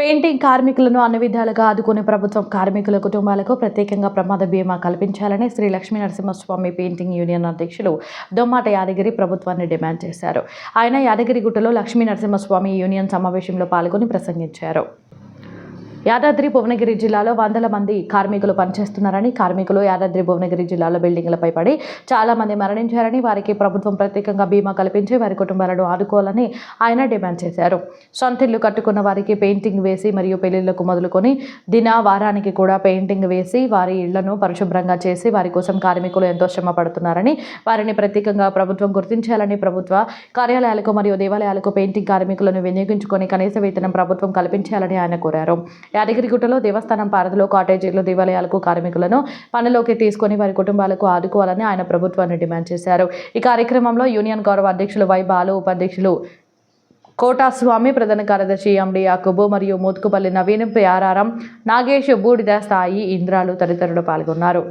Painting కార్మికులను అన్ని విధాలుగా ఆదుకునే ప్రభుత్వం కార్మికుల కుటుంబాలకు ప్రత్యేకంగా ప్రమాద బీమా కల్పించాలని శ్రీ లక్ష్మీ నరసింహస్వామి పెయింటింగ్ యూనియన్ అధ్యక్షులు దొమ్మాట యాదగిరి ప్రభుత్వాన్ని డిమాండ్ చేశారు. ఆయన యాదగిరిగుట్టలో లక్ష్మీ నరసింహస్వామి యూనియన్ సమావేశంలో పాల్గొని ప్రసంగించారు. యాదాద్రి భువనగిరి జిల్లాలో వందల మంది కార్మికులు పనిచేస్తున్నారని కార్మికులు యాదాద్రి భువనగిరి జిల్లాలో బిల్డింగ్లపై పడి చాలా మంది మరణించారని వారికి ప్రభుత్వం ప్రత్యేకంగా బీమా కల్పించి వారి కుటుంబాలను ఆదుకోవాలని ఆయన డిమాండ్ చేశారు. సొంత ఇల్లు కట్టుకున్న వారికి పెయింటింగ్ వేసి మరియు పెళ్ళిళ్ళకు మొదలుకొని దిన వారానికి కూడా పెయింటింగ్ వేసి వారి ఇళ్ళను పరిశుభ్రంగా చేసి వారి కోసం కార్మికులు ఎంతో శ్రమ పడుతున్నారని వారిని ప్రత్యేకంగా ప్రభుత్వం గుర్తించాలని ప్రభుత్వ కార్యాలయాలకు మరియు దేవాలయాలకు పెయింటింగ్ కార్మికులను వినియోగించుకొని కనీస వేతనం ప్రభుత్వం కల్పించాలని ఆయన కోరారు. యాదగిరిగుట్టలో దేవస్థానం పారధిలో కాటేజీలు దేవాలయాలకు కార్మికులను పనిలోకి తీసుకొని వారి కుటుంబాలకు ఆదుకోవాలని ఆయన ప్రభుత్వాన్ని డిమాండ్ చేశారు. ఈ కార్యక్రమంలో యూనియన్ గౌరవ అధ్యక్షులు వై బాలు ఉపాధ్యక్షులు కోటాస్వామి ప్రధాన కార్యదర్శి ఎండి యాకుబు మరియు మోత్కుపల్లి నవీన్ ప్యారారం నాగేష్ బూడిద స్థాయి ఇంద్రాలు తదితరులు పాల్గొన్నారు.